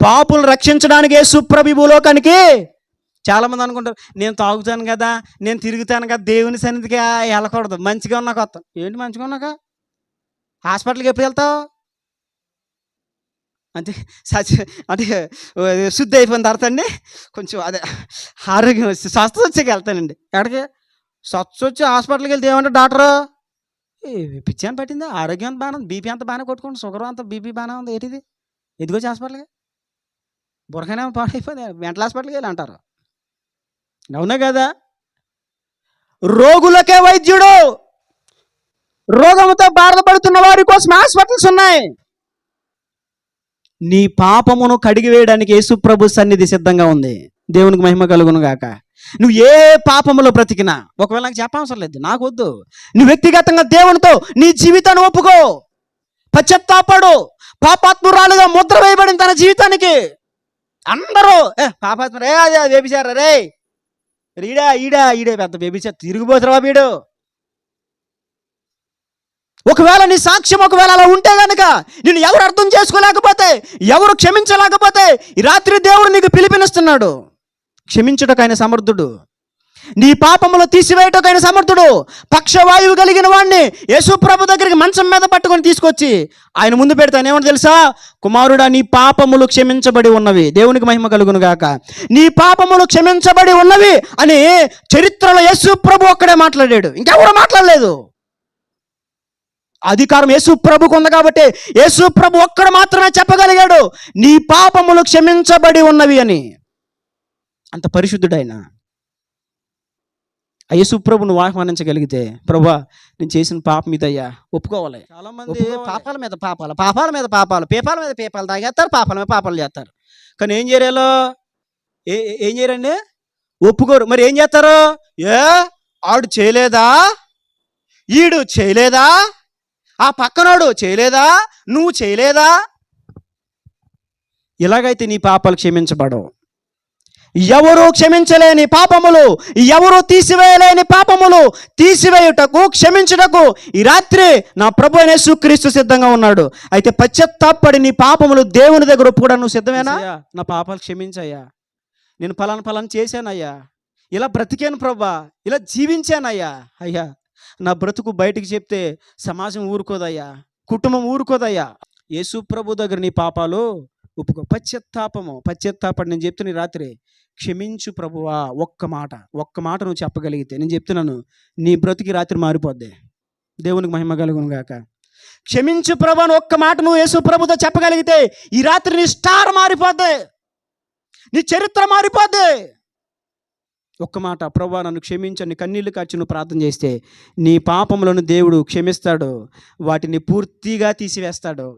పాపులు రక్షించడానికి యేసు ప్రభు భూలోకానికి. చాలామంది అనుకుంటారు నేను తాగుతాను కదా నేను తిరుగుతాను కదా దేవుని సన్నిధికి వెళ్ళకూడదు. మంచిగా ఉన్నా కొత్త. ఏంటి మంచిగా ఉన్నాక? హాస్పిటల్కి ఎప్పుడు వెళ్తావు? అంటే సచ్ అంటే శుద్ధి అయిపోయిన తర్వాత అండి కొంచెం అదే ఆరోగ్యం వచ్చి స్వస్థత వచ్చాక వెళ్తానండి. ఎక్కడికి? స్వచ్ఛ వచ్చి హాస్పిటల్కి వెళ్తే ఏమంటే డాక్టరు? ఏ పిచ్చి అని పట్టిందా? ఆరోగ్యం అంత బాగానే ఉంది బీపీ అంత బాగానే కొట్టుకోండి షుగర్ అంత బీపీ బాగానే ఉంది ఏంటిది? ఎందుకు వచ్చి హాస్పిటల్కి? బురకనే పాడైపోయింది మెంటల్ హాస్పిటల్కి వెళ్ళి అంటారు. అవునా కదా? రోగులకే వైద్యుడు. రోగముతో బాధపడుతున్న వారి కోసం హాస్పిటల్స్ ఉన్నాయి. నీ పాపమును కడిగి వేయడానికి యేసుప్రభు సన్నిధి సిద్ధంగా ఉంది. దేవునికి మహిమ కలుగును గాక. నువ్వు ఏ పాపములో బ్రతికినా ఒకవేళ నాకు చెప్పవసరం లేదు. నాకు వద్దు. నువ్వు వ్యక్తిగతంగా దేవునితో నీ జీవితాన్ని ఒప్పుకో. పశ్చత్తాపడు. పాపాత్మురాలుగా ముద్ర వేయబడింది తన జీవితానికి. అందరూ ఏ పాపాత్మ రే అదే వేపిచారా రే? ఈడా ఈడా ఈడే పెద్ద బేబీచా తిరిగిపోతురా వీడు. ఒకవేళ నీ సాక్ష్యం ఒకవేళ అలా ఉంటే కనుక నిన్ను ఎవరు అర్థం చేసుకోలేకపోతే ఎవరు క్షమించలేకపోతే ఈ రాత్రి దేవుడు నీకు పిలిపినిస్తున్నాడు. క్షమించుటకు ఆయన సమర్థుడు. నీ పాపములు తీసివేయటకైన ఆయన సమర్థుడు. పక్షవాయువు కలిగిన వాడిని యశుప్రభు దగ్గరికి మంచం మీద పట్టుకొని తీసుకొచ్చి ఆయన ముందు పెడతాను. ఏమని తెలుసా? కుమారుడా నీ పాపములు క్షమించబడి ఉన్నవి. దేవునికి మహిమ కలుగును గాక. నీ పాపములు క్షమించబడి ఉన్నవి అని చరిత్రలో యశుప్రభు ఒక్కడే మాట్లాడాడు. ఇంకెవరు మాట్లాడలేదు. అధికారం యేసు ప్రభుకు ఉంది కాబట్టి యేసు ప్రభు ఒక్కడు మాత్రమే చెప్పగలిగాడు. నీ పాపములు క్షమించబడి ఉన్నవి అని. అంత పరిశుద్ధుడైనా ఆ యేసు ప్రభును ఆహ్వానించగలిగితే ప్రభా నేను చేసిన పాపం ఇదయ్యా ఒప్పుకోవాలి. చాలా మంది పాపాల మీద పాపాలు పాపాల మీద పాపాలు పేపాల మీద పేపాలు తాగేస్తారు పాపాల మీద పాపాలు చేస్తారు. కానీ ఏం చేయలేలో ఏ ఏ- ఏం చేయరండి? ఒప్పుకోరు. మరి ఏం చేస్తారు? ఏ ఆడు చేయలేదా? ఈడు చేయలేదా? ఆ పక్కనోడు చేయలేదా? నువ్వు చేయలేదా? ఇలాగైతే నీ పాపాలు క్షమించబడవు. ఎవరు క్షమించలేని పాపములు ఎవరు తీసివేయలేని పాపములు తీసివేయుటకు క్షమించుటకు ఈ రాత్రి నా ప్రభు అనే యేసుక్రీస్తు సిద్ధంగా ఉన్నాడు. అయితే పశ్చత్తాపడి నీ పాపములు దేవుని దగ్గర కూడా నువ్వు సిద్ధమేనా? నా పాపాలు క్షమించయ్యా. నేను ఫలాన్ ఫలాన్ చేశానయ్యా. ఇలా బ్రతికాను ప్రభా. ఇలా జీవించానయ్యా. అయ్యా నా బ్రతుకు బయటికి చెప్తే సమాజం ఊరుకోదయ్యా. కుటుంబం ఊరుకోదయ్యా. యేసు ప్రభు దగ్గర నీ పాపాలు ఒప్పుకో. పశ్చత్తాపము. పశ్చత్తాపడి నేను చెప్తున్న రాత్రి క్షమించు ప్రభువా ఒక్క మాట ఒక్క మాట నువ్వు చెప్పగలిగితే. నేను చెప్తున్నాను నీ బ్రతికి రాత్రి మారిపోద్ది. దేవునికి మహిమ కలుగును గాక. క్షమించు ప్రభు అని ఒక్క మాట నువ్వు యేసు ప్రభుతో చెప్పగలిగితే ఈ రాత్రి నీ స్టార్ మారిపోద్ది. నీ చరిత్ర మారిపోద్ది. ఒక్క మాట ప్రభా నన్ను క్షమించని కన్నీళ్ళు కాచి నువ్వు ప్రార్థన చేస్తే నీ పాపములను దేవుడు క్షమిస్తాడు. వాటిని పూర్తిగా తీసివేస్తాడు.